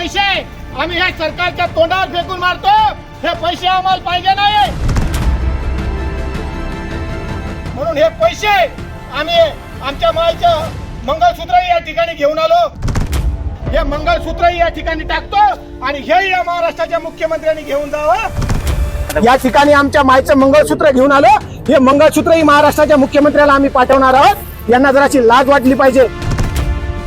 पैसे आम्ही ह्या सरकारच्या तोंडावर फेकून मारतो. हे पैसे आम्हाला पाहिजे नाही. म्हणून हे पैसे आम्ही आमच्या मायचं मंगळसूत्र या ठिकाणी घेऊन आलो. हे मंगळसूत्र या ठिकाणी टाकतो आणि हे या महाराष्ट्राच्या मुख्यमंत्र्यांनी घेऊन जावं. या ठिकाणी आमच्या मायचं मंगळसूत्र घेऊन आलो. हे मंगळसूत्रही महाराष्ट्राच्या मुख्यमंत्र्याला आम्ही पाठवणार आहोत. यांना जराशी लाज वाटली पाहिजे.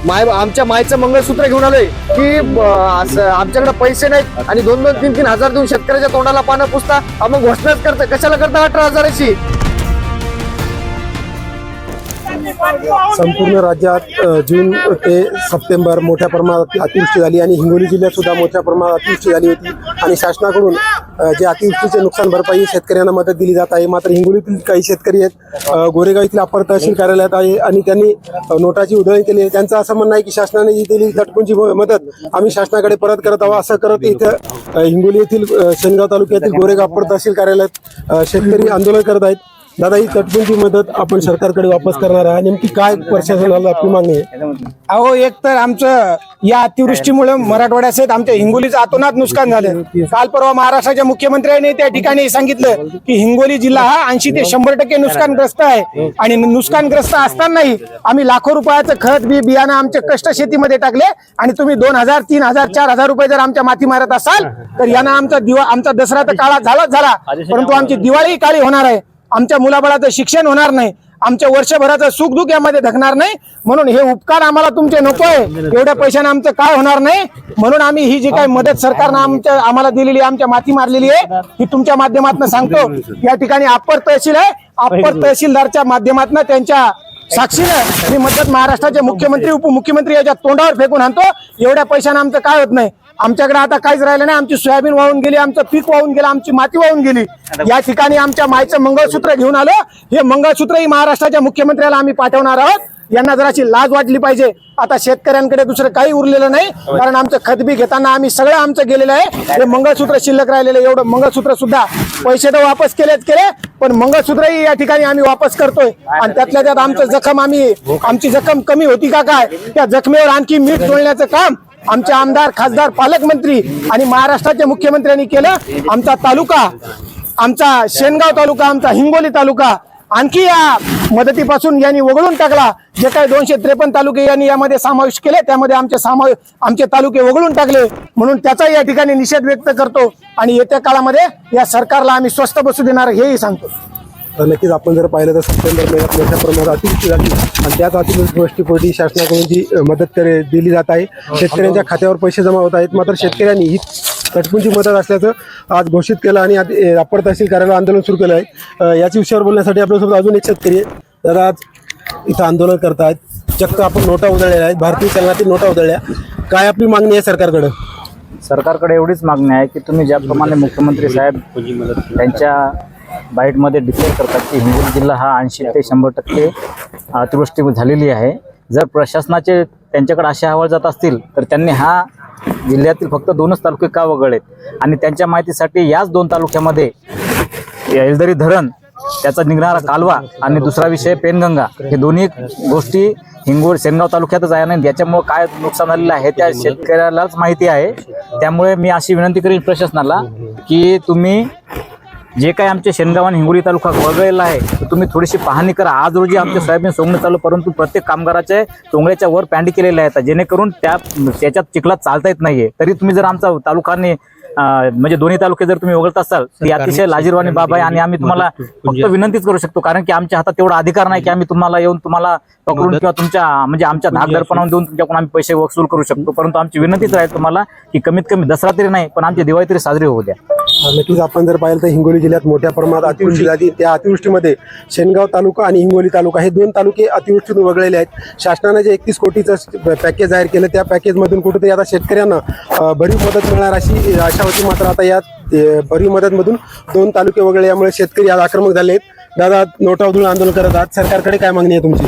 माय आमच्या मायचं मंगळसूत्र घेऊन आलोय की आमच्याकडे पैसे नाहीत आणि दोन दोन तीन तीन हजार देऊन शेतकऱ्याच्या तोंडाला पानं पुसता. मग घोषणाच करता कशाला करता अठरा हजाराची? संपूर्ण राज्यात जून ते सप्टेंबर मोठ्या प्रमाणात अतिवृष्टी झाली आणि हिंगोली जिल्ह्यात सुद्धा मोठ्या प्रमाणात अतिवृष्टी झाली होती. आणि शासनाकडून जे अतिवृष्टीचे नुकसान भरपाई शेतकऱ्यांना मदत दिली जात आहे. मात्र हिंगोलीतील काही शेतकरी आहेत गोरेगाव इथल्या अपर तहसील कार्यालयात आहे आणि त्यांनी नोटाची उधळणी केली आहे. त्यांचं असं म्हणणं आहे की शासनाने ही दिली तटपुंजी मदत आम्ही शासनाकडे परत करत आहोत. असं करत इथं हिंगोली येथील शेनगाव तालुक्यातील गोरेगाव अपर तहसील कार्यालयात शेतकरी आंदोलन करत आहेत. दादा ही तटपुंजी मदत आपण सरकारकडे वापस करणार आहे. नेमकी काय प्रशासनाला आपली मागणी आहे? अहो एक तर आमचं या अतिवृष्टीमुळे मराठवाड्यासहित आमच्या हिंगोलीचं आतोनात नुकसान झालं. काल परवा महाराष्ट्राच्या मुख्यमंत्र्यांनी त्या ठिकाणी सांगितलं की हिंगोली जिल्हा हा ऐंशी ते शंभर टक्के नुकसानग्रस्त आहे. आणि नुकसानग्रस्त असतानाही आम्ही लाखो रुपयाचं खत बी बियाणं आमच्या कष्ट शेतीमध्ये टाकले. आणि तुम्ही दोन हजार तीन हजार चार हजार रुपये जर आमच्या माती मारत असाल तर यांना आमचा दिवा आमचा दसरा तर काळा झालाच झाला. परंतु आमची दिवाळी काळी होणार आहे. आमच्या मुलाबाळाचं शिक्षण होणार नाही. आमच्या वर्षभराचं सुख दुःख यामध्ये धकणार नाही. म्हणून हे उपकार आम्हाला तुमचे नको आहे एवढ्या पैशाने आमचं काय होणार नाही. म्हणून आम्ही ही जी काही मदत सरकारनं आमच्या आम्हाला दिलेली आहे, आमच्या माती मारलेली आहे ही तुमच्या माध्यमातून सांगतो. या ठिकाणी अप्पर तहसील आहे. अप्पर तहसीलदारच्या माध्यमातून त्यांच्या साक्षीनं ही मदत महाराष्ट्राचे मुख्यमंत्री उपमुख्यमंत्री याच्या तोंडावर फेकून आणतो. एवढ्या पैशाने आमचं काय होत नाही. आमच्याकडे आता काहीच राहिलं नाही. आमची सोयाबीन वाहून गेली आमचं पीक वाहून गेलं आमची माती वाहून गेली. या ठिकाणी आमच्या मायचं मंगळसूत्र घेऊन आलो. हे मंगळसूत्रही महाराष्ट्राच्या मुख्यमंत्र्याला आम्ही पाठवणार आहोत. यांना जराशी लाज वाटली पाहिजे. आता शेतकऱ्यांकडे दुसरं काही उरलेलं नाही कारण आमचं खतबी घेताना आम्ही सगळं आमचं गेलेलं आहे. हे मंगळसूत्र शिल्लक राहिलेलं आहे. एवढं मंगळसूत्र सुद्धा पैसे तर वापस केलेच केले पण मंगळसूत्रही या ठिकाणी आम्ही वापस करतोय. आणि त्यातल्या त्यात आमचं जखम आम्ही आमची जखम कमी होती का काय? त्या जखमेवर आणखी मीठ चोळण्याचं काम आमचे आमदार खासदार पालकमंत्री आणि महाराष्ट्राच्या मुख्यमंत्र्यांनी केलं. आमचा तालुका आमचा शेनगाव तालुका आमचा हिंगोली तालुका आणखी या मदतीपासून यांनी वगळून टाकला. जे काही दोनशे त्रेपन्न तालुके यांनी यामध्ये समावेश केले त्यामध्ये आमचे सामा आमचे तालुके वगळून टाकले. म्हणून त्याचा या ठिकाणी निषेध व्यक्त करतो आणि येत्या काळामध्ये या सरकारला आम्ही स्वस्त बसू देणार हेही सांगतो. तर नक्कीच आपण जर पाहिलं तर सप्टेंबर महिन्यात मोठ्या प्रमाणात अतिवृष्टी झाली. आणि त्याच अतिवृष्टीपोटी शासनाकडून जी मदत करे दिली जात आहे शेतकऱ्यांच्या खात्यावर पैसे जमा होत आहेत. मात्र शेतकऱ्यांनी ही तटपुंची मदत असल्याचं आज घोषित केलं आणि आज, अ, तहसील कार्यालय आंदोलन सुरू केलं आहे. याच विषयावर बोलण्यासाठी आपल्यासोबत अजून एक शेतकरी तर आज इथं आंदोलन करत आहेत चक्क आपण नोटा उधळलेल्या आहेत. भारतीय चलनातील नोटा उधळल्या. काय आपली मागणी आहे सरकारकडं? सरकारकडे एवढीच मागणी आहे की तुम्ही ज्याप्रमाणे मुख्यमंत्री साहेब त्यांच्या बाईटमध्ये डिक्लेअर करतात की हिंगोली जिल्हा हा ऐंशी ते शंभर टक्के अतिवृष्टी झालेली आहे. जर प्रशासनाचे त्यांच्याकडे असे अहवाल जात असतील तर त्यांनी हा जिल्ह्यातील फक्त दोनच तालुके का वगळलेत? आणि त्यांच्या माहितीसाठी याच दोन तालुक्यामध्ये एलदरी धरण त्याचा निघणारा कालवा आणि दुसरा विषय पेनगंगा हे दोन्ही गोष्टी हिंगोळ सेनगाव तालुक्यातच आहे आणि याच्यामुळे काय नुकसान झालेलं आहे त्या शेतकऱ्यालाच माहिती आहे. त्यामुळे मी अशी विनंती करेन प्रशासनाला की तुम्ही जे काही आमचे शेनगाव आणि हिंगोली तालुका वगळलेला आहे तर तुम्ही थोडीशी पाहणी करा. आज रोजी आमचे सोयाबीन सोंगणे चालू परंतु प्रत्येक कामगाराचे सोंगण्याच्या वर पॅन्डी केलेले आहेत. जेणेकरून त्या त्याच्यात चिखलात चालता येत नाहीये. तरी तुम्ही जर आमचा तालुकाने म्हणजे दोन्ही तालुके जर तुम्ही वगळत असाल तर ही अतिशय लाजीरवाणी बाब आहे आणि आम्ही तुम्हाला फक्त विनंतीच करू शकतो कारण की आमच्या हातात तेवढा अधिकार नाही की आम्ही तुम्हाला येऊन तुम्हाला पकडून किंवा तुमच्या म्हणजे आमच्या धाक दर्पणावर देऊन तुमच्याकडून आम्ही पैसे वसूल करू शकतो. परंतु आमची विनंतीच राहील तुम्हाला की कमीत कमी दसरा तरी नाही पण आमची दिवाळी तरी साजरी होऊ द्या. नक्कीच आपण जर पाहिलं तर हिंगोली जिल्ह्यात मोठ्या प्रमाणात अतिवृष्टी झाली. त्या अतिवृष्टीमध्ये शेनगाव तालुका आणि हिंगोली तालुका हे दोन तालुके अतिवृष्टीतून वगळलेले आहेत. शासनानं जे एकतीस कोटीचं पॅकेज जाहीर केलं त्या पॅकेजमधून कुठेतरी आता शेतकऱ्यांना भरीव मदत मिळणार अशी आशा होती. मात्र आता या भरीव मदतमधून दोन तालुके वगळल्यामुळे शेतकरी आज आक्रमक झाले आहेत. दादा नोटा आंदोलन करत आहात. सरकारकडे काय मागणी आहे तुमची?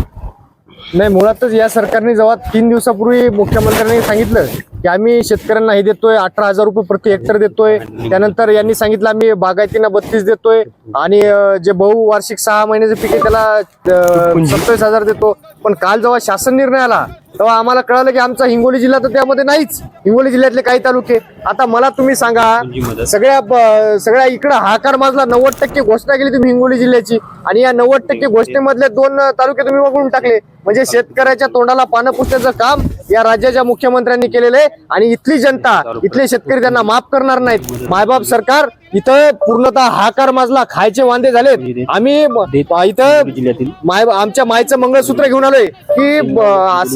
नाही मुळातच या सरकारने जेव्हा तीन दिवसापूर्वी मुख्यमंत्र्यांनी सांगितलं की आम्ही शेतकऱ्यांना हे देतोय अठरा हजार रुपये प्रति हेक्टर देतोय. त्यानंतर यांनी सांगितलं आम्ही बागायतींना बत्तीस देतोय आणि जे बहु वार्षिक सहा महिन्याचे पीक त्याला सत्तावीस हजार देतो. पण काल जेव्हा शासन निर्णय आला तेव्हा आम्हाला कळालं की आमचा हिंगोली जिल्हा तर त्यामध्ये नाहीच. हिंगोली जिल्ह्यातले काही तालुके. आता मला तुम्ही सांगा सगळ्या सगळ्या इकडं हाकार माजला नव्वद टक्के घोषणा केली तुम्ही हिंगोली जिल्ह्याची. आणि या नव्वद टक्के घोषणेमधले दोन तालुके तुम्ही वगळून टाकले. म्हणजे शेतकऱ्याच्या तोंडाला पानं पुसण्याचं काम या राज्याच्या मुख्यमंत्र्यांनी केलेलं आहे. आणि इथली जनता इथले शेतकरी त्यांना माफ करणार नाहीत. मायबाप सरकार इथं पूर्णतः हाकार माजला खायचे वांदे झालेत. आम्ही इथं माय आमच्या मायचं मंगळसूत्र घेऊन आलोय की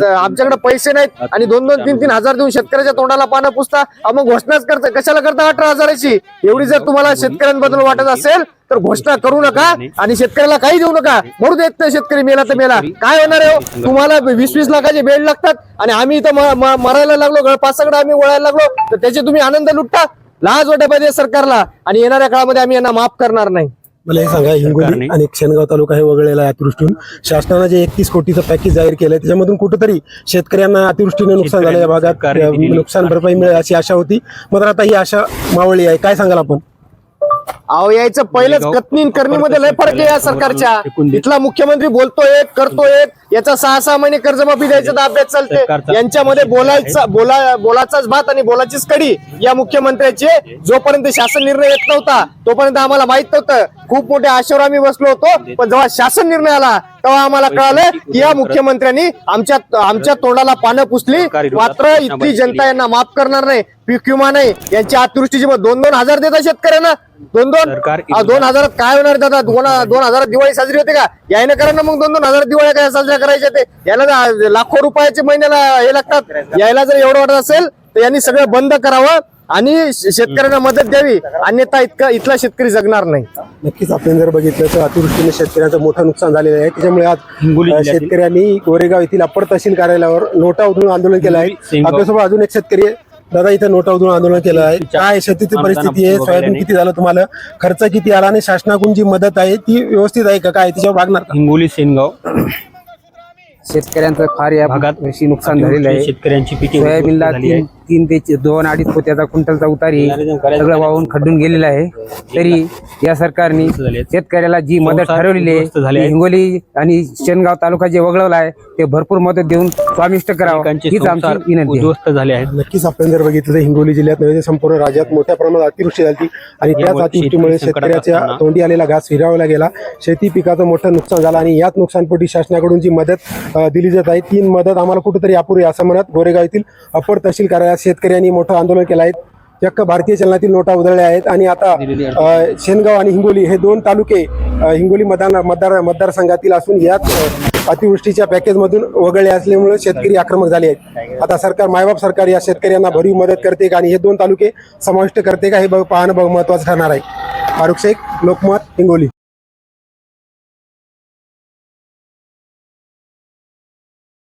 आमच्याकडे पैसे नाहीत आणि दोन दोन तीन तीन हजार देऊन शेतकऱ्याच्या तोंडाला पानं पुसता. मग घोषणाच करता. कशाला करता अठरा हजाराची? एवढी जर तुम्हाला शेतकऱ्यांबद्दल वाटत असेल तर घोषणा करू नका आणि शेतकऱ्याला काही देऊ नका. मरू देत नाही शेतकरी मेला तर मेला. काय होणार आहे हो? तुम्हाला वीस वीस लाखाचे बेड लागतात आणि आम्ही इथं मरायला लागलो गळपासाकडे आम्ही वळायला लागलो तर त्याचे तुम्ही आनंद लुटता? लाज वाटायला पाहिजे सरकारला आणि येणाऱ्या काळामध्ये आम्ही यांना माफ करणार नाही. मला हे सांगा हिंगोली आणि शेनगाव तालुका हे वगळलेला आहे अतिवृष्टीतून शासनानं जे एकतीस कोटीचं पॅकेज जाहीर केलंय त्याच्यामधून कुठेतरी शेतकऱ्यांना अतिवृष्टीने नुकसान झालं या भागात. नुकसान भरपाई मिळेल अशी आशा होती. मात्र आता ही आशा मावळली आहे. काय सांगाल आपण? अहो यायचं पहिलेच कतनी करणीमध्ये लय फरक आहे या सरकारच्या. इथला मुख्यमंत्री बोलतो एक करतो एक. याचा सहा सहा महिने कर्जमाफी द्यायचा तर अभ्यास चालते यांच्यामध्ये बोलायचा बोला बोलाचाच भात आणि बोलाचीच कडी या मुख्यमंत्र्याचे. जोपर्यंत शासन निर्णय येत नव्हता तोपर्यंत आम्हाला माहीत नव्हतं. खूप मोठ्या आशेवर आम्ही बसलो होतो पण जेव्हा शासन निर्णय आला तेव्हा आम्हाला कळालं की या मुख्यमंत्र्यांनी आमच्या आमच्या तोंडाला पानं पुसली. मात्र इथली जनता यांना माफ करणार नाही पीक विमा नाही. यांची अतिवृष्टीची मग दोन दोन हजार देतात शेतकऱ्यांना. दोन दोन. दोन हजारात काय होणार दादा? दोन दोन हजारात दिवाळी साजरी होते का? यायनं करा ना मग दोन दोन हजार दिवाळी काय साजऱ्या करायच्या ते. याला जा- लाखो रुपयाचे महिन्याला हे लागतात. यायला जर एवढं वाटत असेल तर यांनी सगळं बंद करावं आणि शेतकऱ्यांना मदत द्यावी. अन्यथा इतका इथला शेतकरी जगणार नाही. नक्कीच आपण जर बघितलं तर अतिवृष्टीने शेतकऱ्यांचं मोठं नुकसान झालेलं आहे. त्याच्यामुळे आज शेतकऱ्यांनी गोरेगाव येथील अप्पर तहसील कार्यालयावर नोटा उधळून आंदोलन केलं आहे. आपल्यासोबत अजून एक शेतकरी आहे. दादा इथं नोटा उधळून आंदोलन केलं आहे. काय शेतीची परिस्थिती आहे? सोयाबीन किती झालं तुम्हाला? खर्च किती आला आणि शासनाकडून जी मदत आहे ती व्यवस्थित आहे का? काय त्याच्यावर भागणार का? हिंगोली सेनगाव शेतकऱ्यांचं फार या भागात नुकसान झालेलं आहे शेतकऱ्यांची पिके सोयाबीनला. तीन तीन ते दोन अडीच पोत्याचा क्विंटलचा उतारी सगळं वाहून खड्डून गेलेला आहे. तरी या सरकारने शेतकऱ्याला जी मदत ठरवलेली आहे. हिंगोली आणि शेनगाव तालुका जे वगळवला आहे ते भरपूर मदत देऊन स्वामिष्ट करावं. हीच आमची विनंती आहे. झाले आहेत. नक्कीच आपण जर बघितलं तर हिंगोली जिल्ह्यात नव्हे तर संपूर्ण राज्यात मोठ्या प्रमाणात अतिवृष्टी झाली आणि त्याच अतिवृष्टीमुळे शेतकऱ्याच्या तोंडी आलेला घास हिरावला गेला. शेती पिकाचं मोठं नुकसान झालं आणि याच नुकसानपोटी शासनाकडून जी मदत दिली जात आहे ती मदत आम्हाला कुठेतरी अपुरी आहे असं म्हणत गोरेगाव येथील अप्पर तहसील कार्यालयात शेतकऱ्यांनी मोठं आंदोलन केलं आहे. चक्क भारतीय चलनातील नोटा उधळल्या आहेत आणि आता शेनगाव आणि हिंगोली हे दोन तालुके हिंगोली मतदान मतदार मतदारसंघातील असून याच अतिवृष्टीच्या पॅकेजमधून वगळले असल्यामुळे शेतकरी आक्रमक झाले आहेत. आता सरकार मायबाप सरकार या शेतकऱ्यांना भरीव मदत करते का आणि हे दोन तालुके समाविष्ट करते का हे बघ- पाहणं बघ महत्वाचं ठरणार आहे. फारुख शेख लोकमत हिंगोली.